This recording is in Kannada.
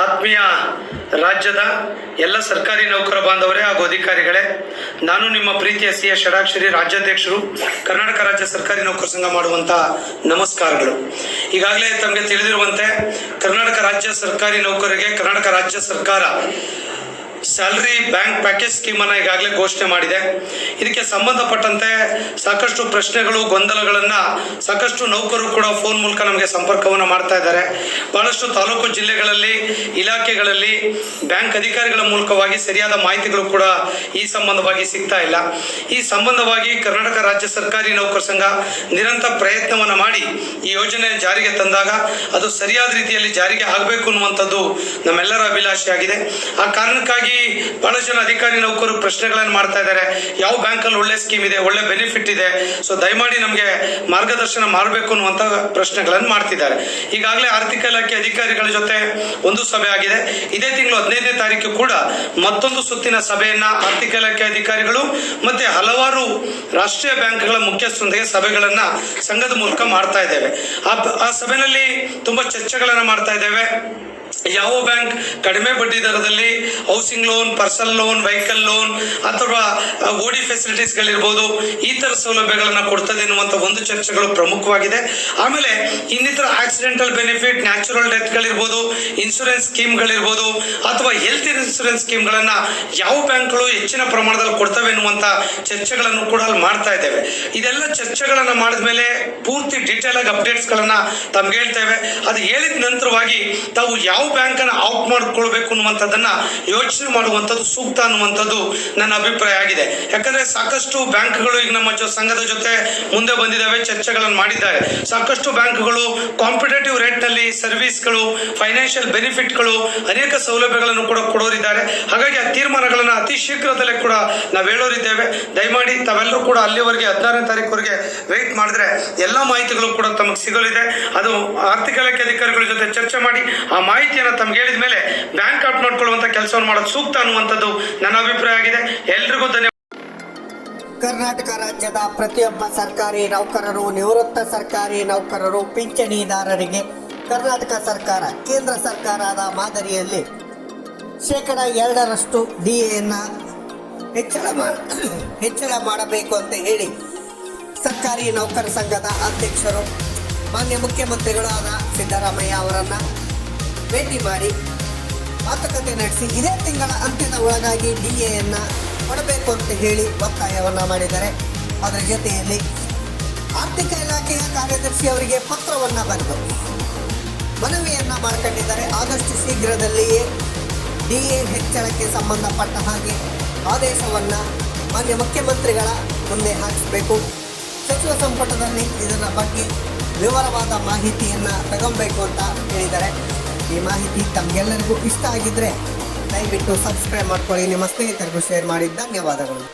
ಆತ್ಮೀಯ ರಾಜ್ಯದ ಎಲ್ಲ ಸರ್ಕಾರಿ ನೌಕರ ಬಾಂಧವರೇ ಹಾಗೂ ಅಧಿಕಾರಿಗಳೇ, ನಾನು ನಿಮ್ಮ ಪ್ರೀತಿಯ ಸಿ ಎಸ್ ಷಡಾಕ್ಷರಿ ರಾಜ್ಯಾಧ್ಯಕ್ಷರು, ಕರ್ನಾಟಕ ರಾಜ್ಯ ಸರ್ಕಾರಿ ನೌಕರ ಸಂಘ ಮಾಡುವಂತ ನಮಸ್ಕಾರಗಳು. ಈಗಾಗಲೇ ತಮಗೆ ತಿಳಿದಿರುವಂತೆ ಕರ್ನಾಟಕ ರಾಜ್ಯ ಸರ್ಕಾರಿ ನೌಕರಿಗೆ ಕರ್ನಾಟಕ ರಾಜ್ಯ ಸರ್ಕಾರ ಸ್ಯಾಲರಿ ಬ್ಯಾಂಕ್ ಪ್ಯಾಕೇಜ್ ಸ್ಕೀಮನ್ನು ಈಗಾಗಲೇ ಘೋಷಣೆ ಮಾಡಿದೆ. ಇದಕ್ಕೆ ಸಂಬಂಧಪಟ್ಟಂತೆ ಸಾಕಷ್ಟು ಪ್ರಶ್ನೆಗಳು, ಗೊಂದಲಗಳನ್ನು ಸಾಕಷ್ಟು ನೌಕರರು ಕೂಡ ಫೋನ್ ಮೂಲಕ ನಮಗೆ ಸಂಪರ್ಕವನ್ನು ಮಾಡ್ತಾ ಇದ್ದಾರೆ. ಬಹಳಷ್ಟು ತಾಲೂಕು ಜಿಲ್ಲೆಗಳಲ್ಲಿ, ಇಲಾಖೆಗಳಲ್ಲಿ ಬ್ಯಾಂಕ್ ಅಧಿಕಾರಿಗಳ ಮೂಲಕವಾಗಿ ಸರಿಯಾದ ಮಾಹಿತಿಗಳು ಕೂಡ ಈ ಸಂಬಂಧವಾಗಿ ಸಿಗ್ತಾ ಇಲ್ಲ. ಈ ಸಂಬಂಧವಾಗಿ ಕರ್ನಾಟಕ ರಾಜ್ಯ ಸರ್ಕಾರಿ ನೌಕರ ಸಂಘ ನಿರಂತರ ಪ್ರಯತ್ನವನ್ನು ಮಾಡಿ ಈ ಯೋಜನೆ ಜಾರಿಗೆ ತಂದಾಗ ಅದು ಸರಿಯಾದ ರೀತಿಯಲ್ಲಿ ಜಾರಿಗೆ ಆಗಬೇಕು ಅನ್ನುವಂಥದ್ದು ನಮ್ಮೆಲ್ಲರ ಅಭಿಲಾಷೆಯಾಗಿದೆ. ಆ ಕಾರಣಕ್ಕಾಗಿ ಬಹಳ ಜನ ಅಧಿಕಾರಿ ನೌಕರರು ಪ್ರಶ್ನೆಗಳನ್ನು ಮಾಡ್ತಾ ಇದ್ದಾರೆ ಯಾವ ಬ್ಯಾಂಕಲ್ಲಿ ಒಳ್ಳೆ ಸ್ಕೀಮ್ ಇದೆ, ಒಳ್ಳೆ ಬೆನಿಫಿಟ್ ಇದೆ? ಸೊ ದಯಮಾಡಿ ನಮಗೆ ಮಾರ್ಗದರ್ಶನ ಮಾಡಬೇಕು ಅನ್ನುವಂಥ ಪ್ರಶ್ನೆಗಳನ್ನು ಮಾಡ್ತಿದ್ದಾರೆ. ಈಗಾಗಲೇ ಆರ್ಥಿಕ ಇಲಾಖೆ ಅಧಿಕಾರಿಗಳ ಜೊತೆ ಒಂದು ಸಭೆ ಆಗಿದೆ. ಇದೇ ತಿಂಗಳು ಹದಿನೈದನೇ ತಾರೀಕು ಕೂಡ ಮತ್ತೊಂದು ಸುತ್ತಿನ ಸಭೆಯನ್ನ ಆರ್ಥಿಕ ಇಲಾಖೆ ಅಧಿಕಾರಿಗಳು ಮತ್ತೆ ಹಲವಾರು ರಾಷ್ಟ್ರೀಯ ಬ್ಯಾಂಕ್ಗಳ ಮುಖ್ಯಸ್ಥರೊಂದಿಗೆ ಸಭೆಗಳನ್ನು ಸಂಘದ ಮೂಲಕ ಮಾಡ್ತಾ ಇದ್ದೇವೆ. ಆ ಸಭೆಯಲ್ಲಿ ತುಂಬಾ ಚರ್ಚೆಗಳನ್ನು ಮಾಡ್ತಾ ಇದ್ದೇವೆ. ಯಾವ ಬ್ಯಾಂಕ್ ಕಡಿಮೆ ಬಡ್ಡಿ ದರದಲ್ಲಿ housing loan personal loan vehicle loan ಅಥವಾ ಓಡಿ ಫೆಸಿಲಿಟೀಸ್ಗಳಿರ್ಬೋದು ಈ ಥರ ಸೌಲಭ್ಯಗಳನ್ನು ಕೊಡ್ತದೆ ಎನ್ನುವಂಥ ಒಂದು ಚರ್ಚೆಗಳು ಪ್ರಮುಖವಾಗಿದೆ. ಆಮೇಲೆ ಇನ್ನಿತರ ಆಕ್ಸಿಡೆಂಟಲ್ ಬೆನಿಫಿಟ್ ನ್ಯಾಚುರಲ್ ಡೆತ್ಗಳಿರ್ಬೋದು ಇನ್ಶೂರೆನ್ಸ್ ಸ್ಕೀಮ್ಗಳಿರ್ಬೋದು ಅಥವಾ ಹೆಲ್ತ್ ಇನ್ಶೂರೆನ್ಸ್ ಸ್ಕೀಮ್ಗಳನ್ನು ಯಾವ ಬ್ಯಾಂಕ್ಗಳು ಹೆಚ್ಚಿನ ಪ್ರಮಾಣದಲ್ಲಿ ಕೊಡ್ತವೆ ಎನ್ನುವಂಥ ಚರ್ಚೆಗಳನ್ನು ಕೂಡ ಅಲ್ಲಿ ಮಾಡ್ತಾ ಇದ್ದೇವೆ. ಇದೆಲ್ಲ ಚರ್ಚೆಗಳನ್ನು ಮಾಡಿದ ಮೇಲೆ ಪೂರ್ತಿ ಡೀಟೇಲ್ ಆಗಿ ಅಪ್ಡೇಟ್ಸ್ಗಳನ್ನು ತಮ್ಗೆ ಹೇಳ್ತೇವೆ ಅದು ಹೇಳಿದ ನಂತರವಾಗಿ ತಾವು ಯಾವ ಬ್ಯಾಂಕನ್ನು ಆಫ್ ಮಾಡ್ಕೊಳ್ಬೇಕು ಅನ್ನುವಂಥದ್ದನ್ನ ಯೋಚನೆ ಮಾಡುವಂಥದ್ದು ಸೂಕ್ತ ಅನ್ನುವಂಥದ್ದು ನನ್ನ ಅಭಿಪ್ರಾಯ ಆಗಿದೆ. ಯಾಕಂದ್ರೆ ಸಾಕಷ್ಟು ಬ್ಯಾಂಕ್ಗಳು ಈಗ ನಮ್ಮ ಸಂಘದ ಜೊತೆ ಮುಂದೆ ಬಂದಿದ್ದಾವೆ, ಚರ್ಚೆಗಳನ್ನು ಮಾಡಿದ್ದಾರೆ. ಸಾಕಷ್ಟು ಬ್ಯಾಂಕ್ಗಳು ಕಾಂಪಿಟೇಟಿವ್ ರೇಟ್ನಲ್ಲಿ ಸರ್ವಿಸ್ಗಳು ಫೈನಾನ್ಷಿಯಲ್ ಬೆನಿಫಿಟ್ಗಳು ಅನೇಕ ಸೌಲಭ್ಯಗಳನ್ನು ಕೂಡ ಕೊಡೋರಿದ್ದಾರೆ. ಹಾಗಾಗಿ ಆ ತೀರ್ಮಾನಗಳನ್ನು ಅತಿ ಶೀಘ್ರದಲ್ಲೇ ಕೂಡ ನಾವು ಹೇಳೋರಿದ್ದೇವೆ. ದಯಮಾಡಿ ತಾವೆಲ್ಲರೂ ಕೂಡ ಅಲ್ಲಿವರೆಗೆ ಹದಿನಾರನೇ ತಾರೀಕುವರೆಗೆ ವೆಯ್ಟ್ ಮಾಡಿದ್ರೆ ಎಲ್ಲ ಮಾಹಿತಿಗಳು ಕೂಡ ತಮಗೆ ಸಿಗಲಿದೆ. ಅದು ಆರ್ಥಿಕ ಇಲಾಖೆ ಅಧಿಕಾರಿಗಳ ಜೊತೆ ಚರ್ಚೆ ಮಾಡಿ ಆ ಮಾಹಿತಿಯನ್ನು ತಮ್ಗೆ ಹೇಳಿದ ಮೇಲೆ ಬ್ಯಾಂಕ್ ಅಪ್ ಮಾಡ್ಕೊಳ್ಳುವಂಥ ಕೆಲಸವನ್ನು ಮಾಡೋದು ಸೂಕ್ತ ಅನ್ನುವಂಥದ್ದು ನನ್ನ ಅಭಿಪ್ರಾಯ ಆಗಿದೆ. ಎಲ್ರಿಗೂ ಧನ್ಯವಾದ. ಕರ್ನಾಟಕ ರಾಜ್ಯದ ಪ್ರತಿಯೊಬ್ಬ ಸರ್ಕಾರಿ ನೌಕರರು, ನಿವೃತ್ತ ಸರ್ಕಾರಿ ನೌಕರರು, ಪಿಂಚಣಿದಾರರಿಗೆ ಕರ್ನಾಟಕ ಸರ್ಕಾರ, ಕೇಂದ್ರ ಸರ್ಕಾರದ ಮಾದರಿಯಲ್ಲಿ ಶೇಕಡ ಎರಡರಷ್ಟು ಡಿ ಎನ್ನು ಹೆಚ್ಚಳ ಹೆಚ್ಚಳ ಮಾಡಬೇಕು ಅಂತ ಹೇಳಿ ಸರ್ಕಾರಿ ನೌಕರ ಸಂಘದ ಅಧ್ಯಕ್ಷರು, ಮಾನ್ಯ ಮುಖ್ಯಮಂತ್ರಿಗಳಾದ ಸಿದ್ದರಾಮಯ್ಯ ಅವರನ್ನು ಭೇಟಿ ಮಾಡಿ ಮಾತುಕತೆ ನಡೆಸಿ ಇದೇ ತಿಂಗಳ ಅಂತ್ಯದ ಒಳಗಾಗಿ ಡಿ ಎಯನ್ನು ಕೊಡಬೇಕು ಅಂತ ಹೇಳಿ ಒತ್ತಾಯವನ್ನು ಮಾಡಿದ್ದಾರೆ. ಅದರ ಜೊತೆಯಲ್ಲಿ ಆರ್ಥಿಕ ಇಲಾಖೆಯ ಕಾರ್ಯದರ್ಶಿ ಅವರಿಗೆ ಪತ್ರವನ್ನು ಬರೆದು ಮನವಿಯನ್ನು ಮಾಡ್ಕೊಂಡಿದ್ದಾರೆ. ಆದಷ್ಟು ಶೀಘ್ರದಲ್ಲಿಯೇ ಡಿ ಎ ಹೆಚ್ಚಳಕ್ಕೆ ಸಂಬಂಧಪಟ್ಟ ಹಾಗೆ ಆದೇಶವನ್ನು ಮಾನ್ಯ ಮುಖ್ಯಮಂತ್ರಿಗಳ ಮುಂದೆ ಹಾಕಿಸಬೇಕು. ಸಚಿವ ಸಂಪುಟದಲ್ಲಿ ಇದರ ಬಗ್ಗೆ ವಿವರವಾದ ಮಾಹಿತಿಯನ್ನು ತಗೊಬೇಕು ಅಂತ ಹೇಳಿದ್ದಾರೆ. ಈ ಮಾಹಿತಿ ತಮಗೆಲ್ಲರಿಗೂ ಇಷ್ಟ ಆಗಿದ್ದರೆ ದಯವಿಟ್ಟು ಸಬ್ಸ್ಕ್ರೈಬ್ ಮಾಡ್ಕೊಳ್ಳಿ. ನಿಮ್ಮ ಸ್ನೇಹಿತರಿಗೂ ಶೇರ್ ಮಾಡಿ. ಧನ್ಯವಾದಗಳು.